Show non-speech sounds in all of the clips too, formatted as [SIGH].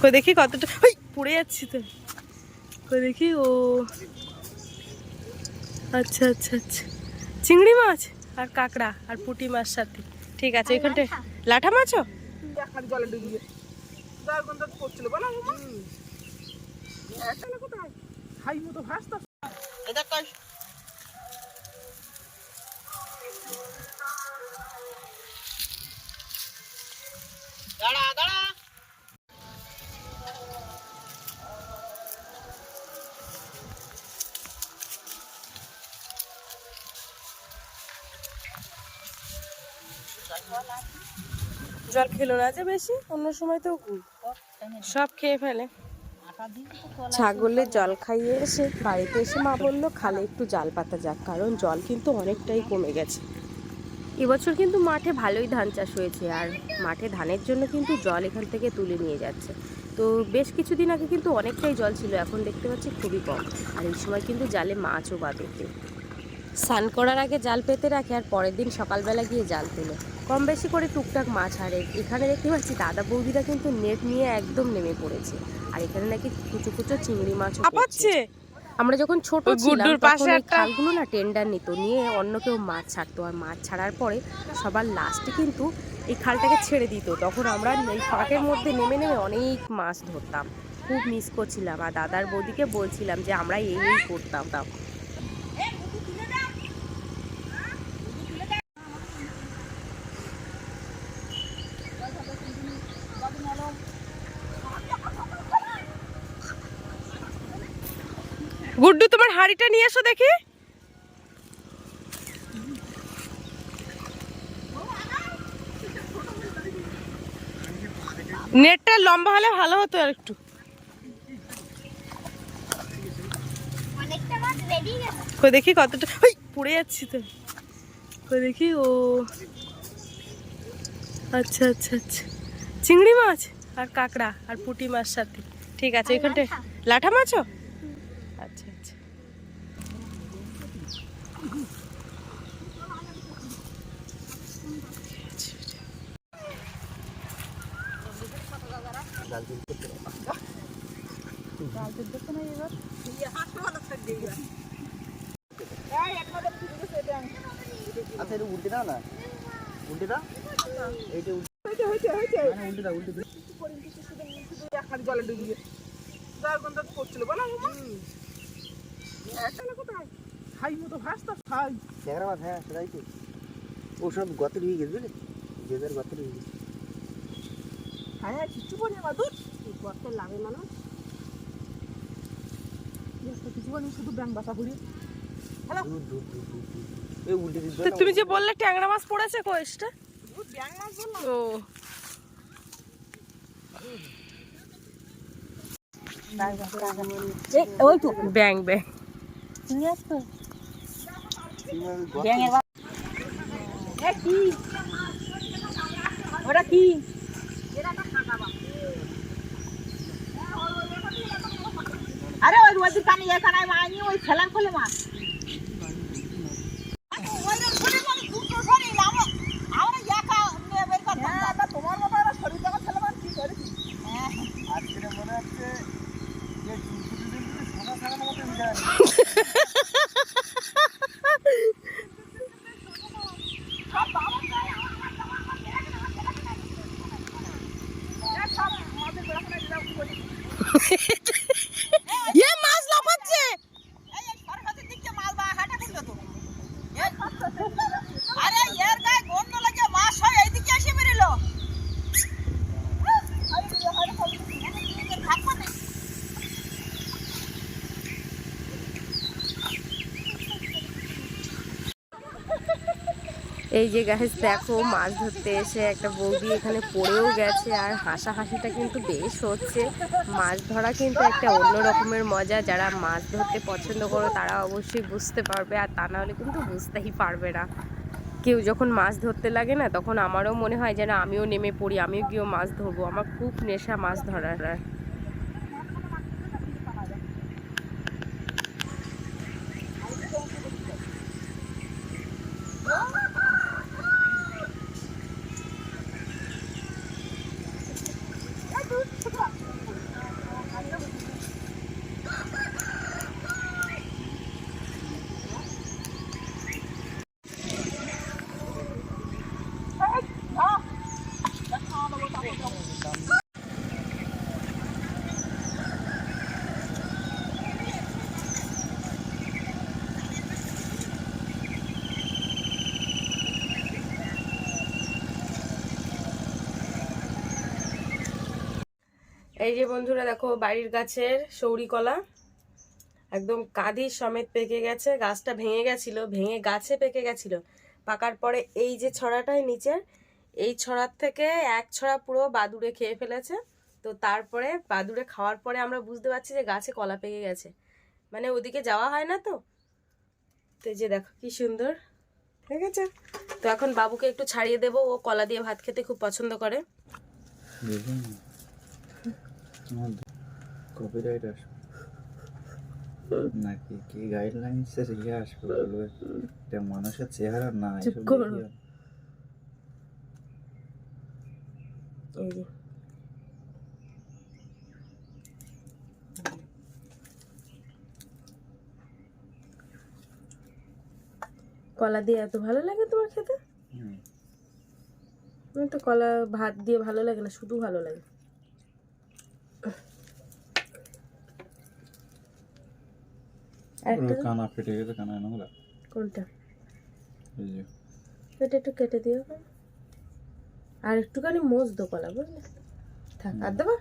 কই দেখি কতটা ওই, পড়ে যাচ্ছি তো। কই দেখি, ও। আচ্ছা আচ্ছা আচ্ছা। চিংড়ি মাছ আর কাঁকড়া আর পুটি মাছ সাথে। ঠিক আছে এখানটায় লাঠা মাছও? জলে ডুবিয়ে করছিল বলো দাঁড়া দাঁড়া। জল খেলো না যে বেশি অন্য সময় তো সব খেয়ে ফেলে। ছাগলের জল খাইয়ে এসে বাড়িতে এসে মা বলল খালে একটু জাল পাতা যাক কারণ জল কিন্তু অনেকটাই কমে গেছে। এবছর কিন্তু মাঠে ভালোই ধান চাষ হয়েছে আর মাঠে ধানের জন্য কিন্তু জল এখান থেকে তুলে নিয়ে যাচ্ছে। তো বেশ কিছুদিন আগে কিন্তু অনেকটাই জল ছিল এখন দেখতে পাচ্ছি খুবই কম। আর এই সময় কিন্তু জালে মাছও বাঁধে স্নান করার আগে জাল পেতে রাখে আর পরের দিন সকালবেলা গিয়ে জাল তোলে। কম বেশি করে টুকটাক মাছ হারে। এখানে দেখতে পাচ্ছি দাদা বৌদিরা কিন্তু নেট নিয়ে একদম নেমে পড়েছে। আর এখানে নাকি কুচো কুচো চিংড়ি মাছ আপাচ্ছে? আমরা যখন ছোট ছিলাম তখন পাশে খালগুলো না টেন্ডার নিত নিয়ে অন্য কেউ মাছ ছাড়তো। আর মাছ ছাড়ার পরে সবার লাস্টে কিন্তু এই খালটাকে ছেড়ে দিত। তখন আমরা এই ফাঁকের মধ্যে নেমে নেমে অনেক মাছ ধরতাম। খুব মিস করছিলাম। আর দাদার বৌদিকে বলছিলাম যে আমরা এই এই করতাম। হাড়িটা নিয়ে এসো দেখি। নেটটা লম্বা হলে ভালো হতো আর একটু। দেখি কতটা ওই, পড়ে যাচ্ছি তো। দেখি, ও। আচ্ছা আচ্ছা আচ্ছা। চিংড়ি মাছ আর কাঁকড়া আর পুঁটি মাছ সাথে। ঠিক আছে লাঠা। লাঠা মাছও? আচ্ছা। আচ্ছা আচ্ছা এটা উল্টে দাও না উল্টে দাও এইটা উল্টে না, না, উল্টে দাও উল্টে দাও জলে ডুবিয়ে যার গন্ধ করছিল বলো একটা কোথায় হাই মতো ভাসতা হাই ট্যাংরা হ্যাঁ সেটাই তো ও সব গত হয়ে গেছে বুঝলি যে যার হয়ে গেছে হ্যাঁ হ্যাঁ কিচ্ছু বলি দুধ গর্তে লাগে মানুষ কিছু বলি শুধু ব্যাং বাসা করি তুমি যে বললে ট্যাংরা মাছ পড়েছে কোয়েসটা ও। ওই তো। ব্যাং ব্যাং ব্যাঙের ওটা কি? আরে ওই রোজ কানে এখানে মানি ওই খেলার খোলে মাছ। [LAUGHS] it. এই যে গাছ দেখো, মাছ ধরতে এসে একটা বৌদি এখানে পড়েও গেছে আর হাসাহাসিটা কিন্তু বেশ হচ্ছে। মাছ ধরা কিন্তু একটা অন্য রকমের মজা। যারা মাছ ধরতে পছন্দ করো, তারা অবশ্যই বুঝতে পারবে আর তা নাহলে কিন্তু বুঝতেই পারবে না। কেউ যখন মাছ ধরতে লাগে না, তখন আমারও মনে হয় যেন আমিও নেমে পড়ি, আমিও গিয়েও মাছ ধরবো। আমার খুব নেশা মাছ ধরার। এই যে বন্ধুরা দেখো, বাড়ির গাছের সৌরি কলা একদম কাঁদির সমেত পেকে গেছে, গাছটা ভেঙে গেছিল, ভেঙে গাছে পেকে গেছিল। পাকার পরে এই যে ছড়াটাই নিচের, এই ছড়ার থেকে এক ছড়া পুরো বাদুড়ে খেয়ে ফেলেছে। তো তারপরে বাদুড়ে খাওয়ার পরে আমরা বুঝতে পারছি যে গাছে কলা পেকে গেছে। মানে ওদিকে যাওয়া হয় না তো? তো যে দেখো কি সুন্দর, ঠিক আছে? তো এখন বাবুকে একটু ছাড়িয়ে দেবো, ও কলা দিয়ে ভাত খেতে খুব পছন্দ করে। কপিরাইট আসবে। নাকি কি গাইডলাইন্সের ইয়ে আসবে বলবে? এটা মানুষের চেহারা না কলা দিয়ে এত ভালো লাগে তোমার খেতে? আমার তো কলা ভাত দিয়ে ভালো লাগে না শুধু ভালো লাগে একটা ওর কানা ফেটে গেছে কানা নোংরা কোনটা? এই যে। এটা একটু কেটে দিও। আর একটুখানি মোজ দো কলা বুঝলে? থাক আর দেবা?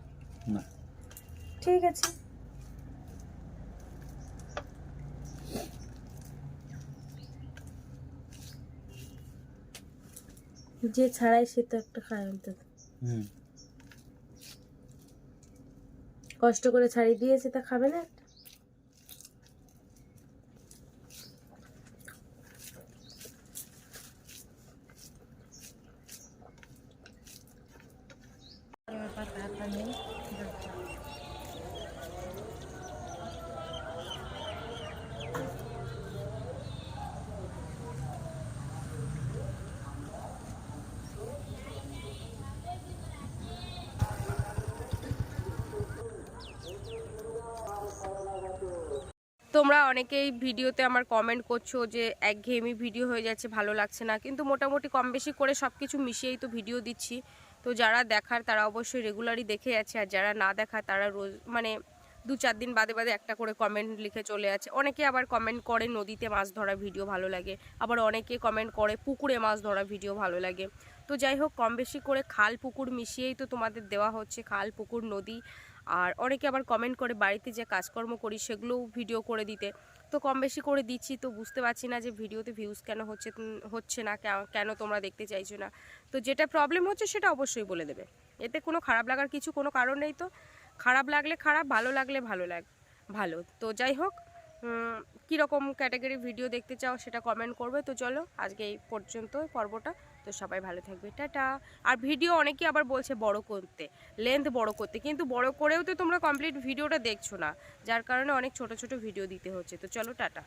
না। ঠিক আছে। যে ছাড়াই সে তো একটা খায় অন্তত কষ্ট করে ছাড়িয়ে দিয়েছে তা খাবে না একটা তোমরা অনেকেই ভিডিওতে আমার কমেন্ট করছ যে একঘেয়েমি ভিডিও হয়ে যাচ্ছে, ভালো লাগছে না। কিন্তু মোটামুটি কম বেশি করে সব কিছু মিশিয়েই তো ভিডিও দিচ্ছি। তো যারা দেখার তারা অবশ্যই রেগুলারই দেখে আছে, আর যারা না দেখার তারা রোজ মানে দু চার দিন বাদে বাদে একটা করে কমেন্ট লিখে চলে আছে অনেকে আবার কমেন্ট করে নদীতে মাছ ধরা ভিডিও ভালো লাগে, আবার অনেকে কমেন্ট করে পুকুরে মাছ ধরা ভিডিও ভালো লাগে। তো যাই হোক কম বেশি করে খাল পুকুর মিশিয়েই তো তোমাদের দেওয়া হচ্ছে, খাল, পুকুর, নদী। আর অনেকে আবার কমেন্ট করে, বাড়িতে যে কাজকর্ম করি সেগুলোও ভিডিও করে দিতে। তো কম বেশি করে দিচ্ছি, তো বুঝতে পারছি না যে ভিডিওতে ভিউজ কেন হচ্ছে হচ্ছে না, কেন তোমরা দেখতে চাইছো না? তো যেটা প্রবলেম হচ্ছে সেটা অবশ্যই বলে দেবে। এতে কোনো খারাপ লাগার কিছু কোনো কারণ নেই তো। খারাপ লাগলে খারাপ, ভালো লাগলে ভালো লাগ, ভালো। তো যাই হোক কীরকম ক্যাটাগরি ভিডিও দেখতে চাও সেটা কমেন্ট করবে। তো চলো আজকে এই পর্যন্ত পর্বটা। তো সবাই ভালো থাকবে, টাটা। আর ভিডিও অনেকেই আবার বলছে বড় করতে লেন্থ বড় করতে, কিন্তু বড় করেও তো তোমরা কমপ্লিট ভিডিওটা দেখছ না, যার কারণে অনেক ছোট ছোট ভিডিও দিতে হচ্ছে। তো চলো, টাটা।